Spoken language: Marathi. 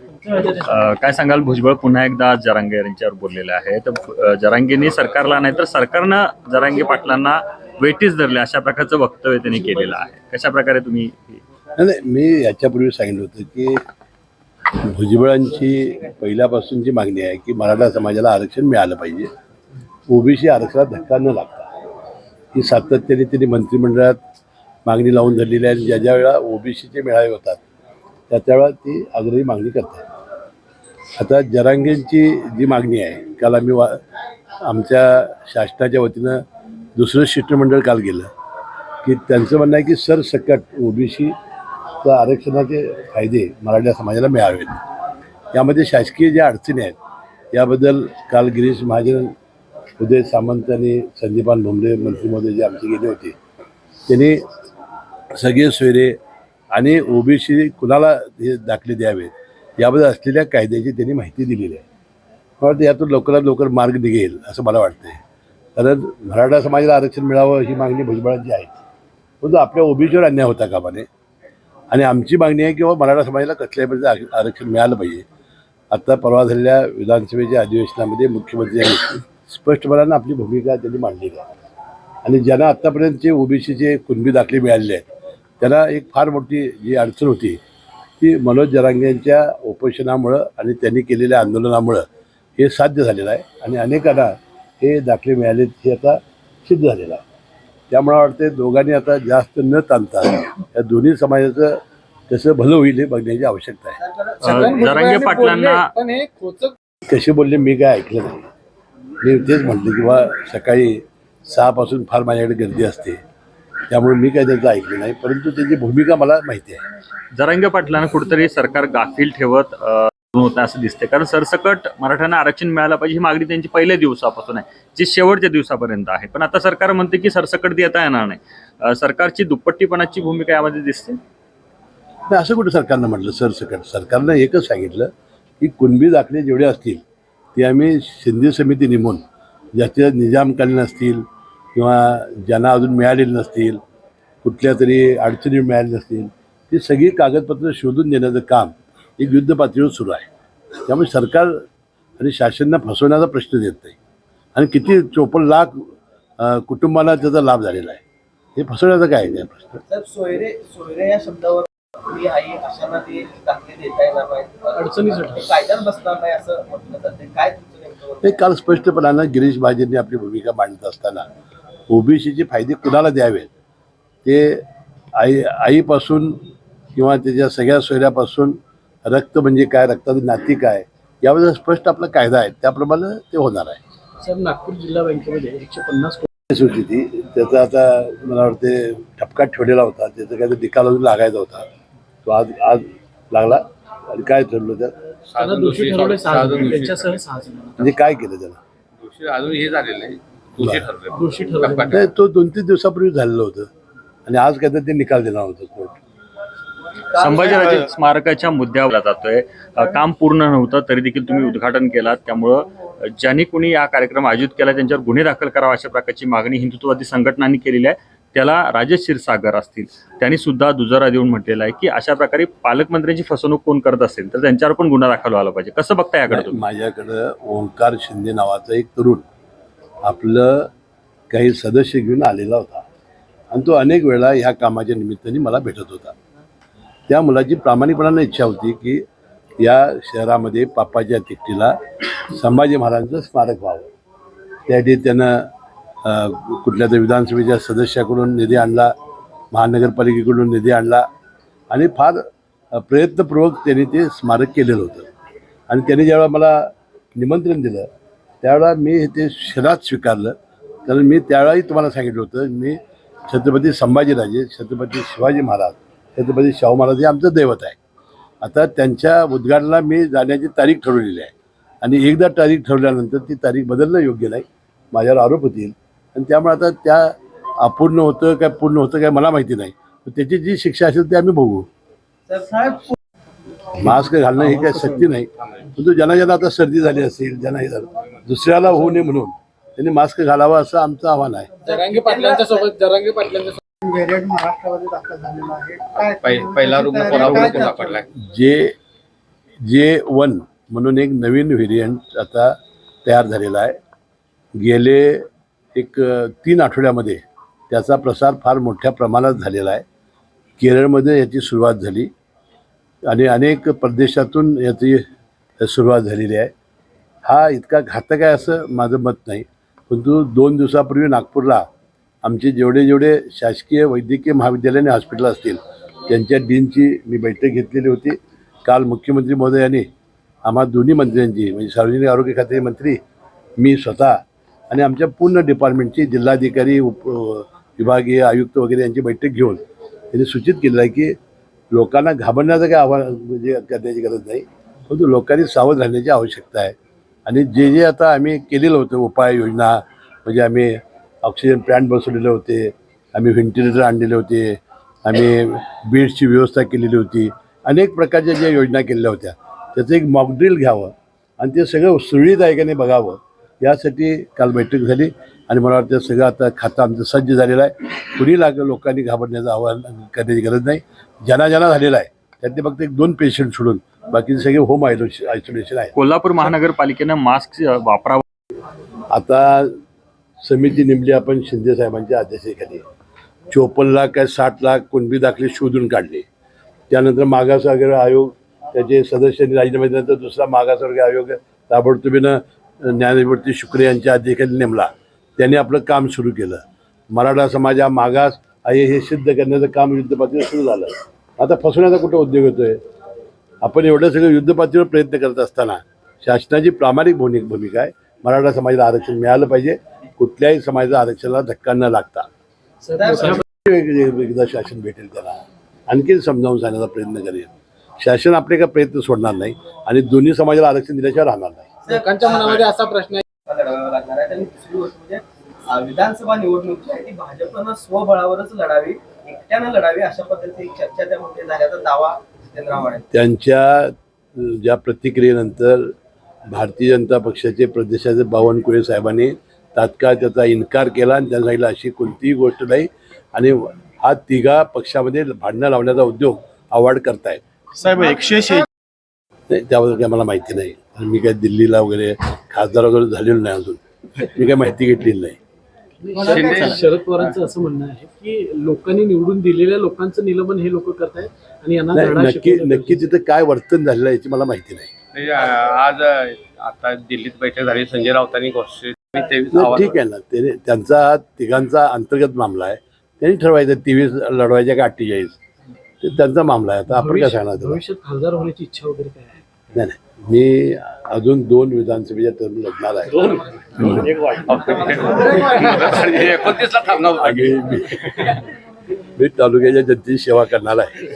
अ, काय सांगाल? भुजबळ पुन्हा एकदा आज जरांगे यांच्यावर बोललेले आहे तर जरांगेंनी सरकारला नाही तर सरकारनं जरांगे पाटलांना वेटीस धरले अशा प्रकारचं वक्तव्य त्यांनी केलेलं आहे. कशा प्रकारे तुम्ही नाही मी याच्यापूर्वी सांगितलं होतं की भुजबळांची पहिल्यापासूनची मागणी आहे की मराठा समाजाला आरक्षण मिळालं पाहिजे. ओबीसी आरक्षणात धक्का न लागता. ही सातत्याने त्यांनी मंत्रिमंडळात मागणी लावून धरलेली आहे. ज्या ज्या वेळा ओबीसीचे मेळावे होतात त्या त्यावेळा ती आग्रही मागणी करतात आता जरांगेंची जी मागणी आहे काल आम्ही वा आमच्या शासनाच्या वतीनं दुसरं शिष्टमंडळ काल गेलं की त्यांचं म्हणणं आहे की सरसकट सी आरक्षणाचे फायदे मराठा समाजाला मिळावेत. यामध्ये शासकीय ज्या अडचणी आहेत याबद्दल काल गिरीश महाजन उदय सामंत आणि संदीपान भोमरे मंत्री महोदय जे आमचे गेले होते त्यांनी सगळे सोयरे आणि ओबीसी कुणाला हे दाखले द्यावेत याबद्दल असलेल्या कायद्याची त्यांनी माहिती दिलेली आहे. मला वाटतं यातून लवकरात लवकर मार्ग निघेल असं मला वाटतंय. कारण मराठा समाजाला आरक्षण मिळावं ही मागणी भुजबळांची आहे. परंतु आपल्या ओबीसीवर अन्याय होता कामाने. आणि आमची मागणी आहे की बाबा मराठा समाजाला कसल्याही प्रकारचं आर- आरक्षण मिळालं पाहिजे. आत्ता परवा झालेल्या विधानसभेच्या अधिवेशनामध्ये मुख्यमंत्र्यांनी स्पष्टपणानं आपली भूमिका त्यांनी मांडलेली आहे. आणि ज्यांना आत्तापर्यंतचे ओबीसीचे कुणबी दाखले मिळालेले आहेत त्यांना एक फार मोठी जी अडचण होती ती मनोज जरांगे यांच्या उपोषणामुळं आणि त्यांनी केलेल्या आंदोलनामुळं हे साध्य झालेलं आहे आणि अनेकांना हे दाखले मिळाले हे आता सिद्ध झालेलं आहे. त्यामुळे वाटते दोघांनी आता जास्त न ताणता या दोन्ही समाजाचं कसं भलं होईल हे बघण्याची आवश्यकता आहे. अ, जरांगे पाटलांना पण खोचक कसे बोलले मी काय ऐकलं नाही. मी तेच म्हटलं की बा सकाळी सहापासून फार माझ्याकडे गर्दी असते. त्यामुळे मी काय त्याचं ऐकलं नाही परंतु त्याची भूमिका मला माहिती आहे. जरांगे पाटलांना कुठेतरी सरकार गाफील ठेवत होतं असं दिसते कारण सरसकट मराठ्यांना आरक्षण मिळालं पाहिजे ही मागणी त्यांची पहिल्या दिवसापासून आहे जी शेवटच्या दिवसापर्यंत आहे. पण आता सरकार म्हणते की सरसकट देता येणार नाही. सरकारची दुप्पट्टीपणाची भूमिका यामध्ये दिसते? नाही असं कुठं सरकारनं म्हटलं सरसकट? सरकारनं एकच सांगितलं की कुणबी दाखले जेवढे असतील ते आम्ही शिंदे समिती नेमून ज्याचे निजामकालीन असतील किंवा ज्यांना अजून मिळालेले नसतील कुठल्या तरी अडचणी मिळाल्या नसतील ती सगळी कागदपत्र शोधून देण्याचं काम एक युद्ध पातळीवर सुरू आहे. त्यामुळे सरकार आणि शासनाला फसवण्याचा प्रश्न येत नाही. आणि किती चोपन्न लाख कुटुंबाला त्याचा लाभ झालेला आहे. हे फसवण्याचा काय आहे त्या प्रश्न? तर सोयरे सोयरे या शब्दावर देता नाही. ते काल स्पष्टपणानं गिरीश महाजनने आपली भूमिका मांडत असताना ओबीसीचे फायदे कुणाला द्यावेत? ते आई आईपासून किंवा त्याच्या सगळ्या सोयऱ्यापासून रक्त म्हणजे काय रक्ताचं नाती काय याबद्दल स्पष्ट आपला कायदा आहे. त्याप्रमाणे ते होणार आहे. सर नागपूर जिल्हा बँकेमध्ये एकशे पन्नास होती ती. त्याचा आता मला वाटते ठपका ठेवलेला होता. त्याचा काहीतरी निकाल अजून लागायचा होता. तो आज आज लागला. आणि काय ठरलं त्यात? म्हणजे काय केलं त्याला? दोषी अजून हे झालेलं आहे. दोषी ठरले तो दोन तीन दिवसापूर्वी झालेलं होतं. आणि आज काहीतरी ते निकाल देणार होतं कोर्ट. संभाजीराजे स्मारकाच्या मुद्द्यावर जातोय. काम पूर्ण नव्हतं तरी देखील तुम्ही उद्घाटन केलात. त्यामुळं ज्यांनी कोणी या कार्यक्रम आयोजित केला त्यांच्यावर गुन्हे दाखल करावा अशा प्रकारची मागणी हिंदुत्ववादी संघटनांनी केलेली आहे. त्याला राजेश क्षीरसागर असतील त्यांनी सुद्धा दुजारा देऊन म्हटलेलं आहे की अशा प्रकारे पालकमंत्र्यांची फसवणूक कोण करत असेल तर त्यांच्यावर पण गुन्हा दाखल व्हायला पाहिजे. कसं बघता याकडे माझ्याकडं ओंकार शिंदे नावाचा एक तरुण आपलं काही सदस्य घेऊन आलेला होता. आणि तो अनेक वेळा ह्या कामाच्या निमित्ताने मला भेटत होता. त्या मुलाची प्रामाणिकपणाने इच्छा होती की या शहरामध्ये पापाच्या तिकटीला संभाजी महाराजांचं स्मारक व्हावं. त्यासाठी त्यानं कुठल्या तरी विधानसभेच्या सदस्याकडून निधी आणला महानगरपालिकेकडून निधी आणला आणि फार प्रयत्नपूर्वक त्यांनी ते स्मारक केलेलं होतं. आणि त्यांनी ज्यावेळेला मला निमंत्रण दिलं त्यावेळेला मी हे ते शिरात स्वीकारलं. कारण मी त्यावेळाही तुम्हाला सांगितलं होतं मी छत्रपती संभाजीराजे छत्रपती शिवाजी महाराज छत्रपती शाहू महाराज हे आमचं दैवत आहे. आता त्यांच्या उद्घाटनाला मी जाण्याची तारीख ठरवलेली आहे. आणि एकदा तारीख ठरवल्यानंतर ती तारीख बदलणं योग्य नाही माझ्यावर आरोप होतील. आणि त्यामुळे आता त्या अपूर्ण होतं काय पूर्ण होतं काय मला माहिती नाही. त्याची जी शिक्षा असेल ती आम्ही बघू. साहेब मास्क घालणं ही काही सक्ती नाही. परंतु ज्यांना ज्यांना आता सर्दी झाली असेल ज्यांना हे झालं दुसऱ्याला होऊ नये म्हणून त्यांनी मास्क घालावा असं आमचं आव्हान आहे. जरांगे पाटलांच्या सोबत जरांगे पाटलांच्या व्हेरियंट महाराष्ट्रामध्ये दाखल झालेला आहे. काय पहि- पहिला रुग्ण सापडलाय? जे जे वन म्हणून एक नवीन व्हेरियंट आता तयार झालेला आहे. गेले एक अ, तीन आठवड्यामध्ये त्याचा प्रसार फार मोठ्या प्रमाणात झालेला आहे. केरळमध्ये याची सुरुवात झाली. आणि अनेक प्रदेशातून याची सुरुवात झालेली आहे. हा इतका घातक आहे असं माझं मत नाही. परंतु दोन दिवसापूर्वी नागपूरला आमचे जेवढे जेवढे शासकीय वैद्यकीय महाविद्यालय आणि हॉस्पिटल असतील त्यांच्या डीनची मी बैठक घेतलेली होती. काल मुख्यमंत्री महोदयांनी आम्हा दोन्ही मंत्र्यांची म्हणजे सार्वजनिक आरोग्य खात्याचे मंत्री मी स्वतः आणि आमच्या पूर्ण डिपार्टमेंटची जिल्हाधिकारी उप विभागीय आयुक्त वगैरे यांची बैठक घेऊन त्यांनी सूचित केलं आहे की लोकांना घाबरण्याचं काही आव्हान म्हणजे करण्याची गरज नाही. परंतु लोकांनी सावध राहण्याची आवश्यकता आहे. आणि जे जे आता आम्ही केलेलं होतं उपाययोजना म्हणजे आम्ही ऑक्सिजन प्लॅन्ट बसवलेले होते आम्ही व्हेंटिलेटर आणलेले होते आम्ही बेड्सची व्यवस्था केलेली होती अनेक प्रकारच्या ज्या योजना केलेल्या होत्या त्याचं एक मॉकड्रिल घ्यावं आणि ते सगळं सुरळीतदायकाने बघावं. यासाठी काल बैठक झाली आणि मला वाटतं सगळं आता खातं आमचं सज्ज झालेलं आहे. कुणी लाग लोकांनी घाबरण्याचं आवाहन करण्याची गरज नाही. ज्यांना ज्यांना झालेला आहे त्यातले फक्त एक दोन पेशंट सोडून बाकीचे सगळे होम आयसोलेशन आयसोलेशन आहे कोल्हापूर महानगरपालिकेनं मास्क वापरावं. आता समिती नेमली आपण शिंदे साहेबांच्या अध्यक्षतेखाली चोपन्न लाख काय साठ लाख कुणबी दाखले शोधून काढले. त्यानंतर मागासवर्गीय आयोग त्याचे सदस्यांनी राजीनामे दिल्यानंतर दुसरा मागासवर्गीय आयोग ताबडतोबीनं न्यायमूर्ती शुक्रे यांच्या अध्यक्षाने नेमला. त्यांनी आपलं काम सुरू केलं. मराठा समाज हा मागास आहे हे सिद्ध करण्याचं काम युद्धपातळीवर सुरू झालं. आता फसवण्याचा कुठं उद्योग होतोय? आपण एवढं सगळं युद्धपातळीवर प्रयत्न करत असताना शासनाची प्रामाणिक भूमिक भूमिका आहे. मराठा समाजाला आरक्षण मिळालं पाहिजे. कुठल्याही समाजाच्या आरक्षणाला धक्का न लागता. एकदा शासन भेटेल त्याला. आणखी समजावून सांगण्याचा प्रयत्न करेल. शासन आपले का प्रयत्न सोडणार नाही आणि दोन्ही समाजाला आरक्षण दिल्याशिवाय राहणार नाही. लोकांच्या मनामध्ये असा प्रश्न आहे. लढवावं लागणार आहे. आणि दुसरी गोष्ट म्हणजे विधानसभा निवडणूक जी आहे ती भाजपनं स्वबळावरच लढावी एकट्यानं लढावी अशा पद्धतीची चर्चा त्यामध्ये झाल्याचा दावा जितेंद्र आव्हाड त्यांच्या ज्या प्रतिक्रियेनंतर भारतीय जनता पक्षाचे प्रदेशाचे बावनकुळे साहेबांनी तात्काळ त्याचा इन्कार केला आणि त्यांना सांगितलं अशी कोणतीही गोष्ट नाही. आणि हा तिघा पक्षामध्ये भांडणं लावण्याचा उद्योग आवाड करतायत. साहेब एकशे नाही त्याबद्दल काही मला माहिती नाही. आणि मी काय दिल्लीला वगैरे खासदार वगैरे झालेलो नाही अजून. मी काय माहिती घेतलेली नाही. शरद पवारांचं असं म्हणणं आहे की लोकांनी निवडून दिलेल्या लोकांचं निलंबन हे लोक करतायत आणि यांना नाही धडा नक्की नक्की तिथं काय वर्तन झालेलं आहे याची मला माहिती नाही. आज आता दिल्लीत बैठक झाली संजय राऊतांनी घोषित तेवीस नाही, आवाज ठीक आहे ना. त्यांचा तिघांचा अंतर्गत मामला आहे. त्यांनी ठरवायचं तेवीस लढवायच्या का अठ्ठेचाळीस? ते त्यांचा मामला आहे. आता आपण काय सांगणार त्याला? भविष्यात खासदार होण्याची इच्छा वगैरे काय आहे? नाही नाही. मी अजून दोन विधानसभेच्या टर्म लढणार आहे. मी मी तालुक्याच्या जनतेची सेवा करणार आहे.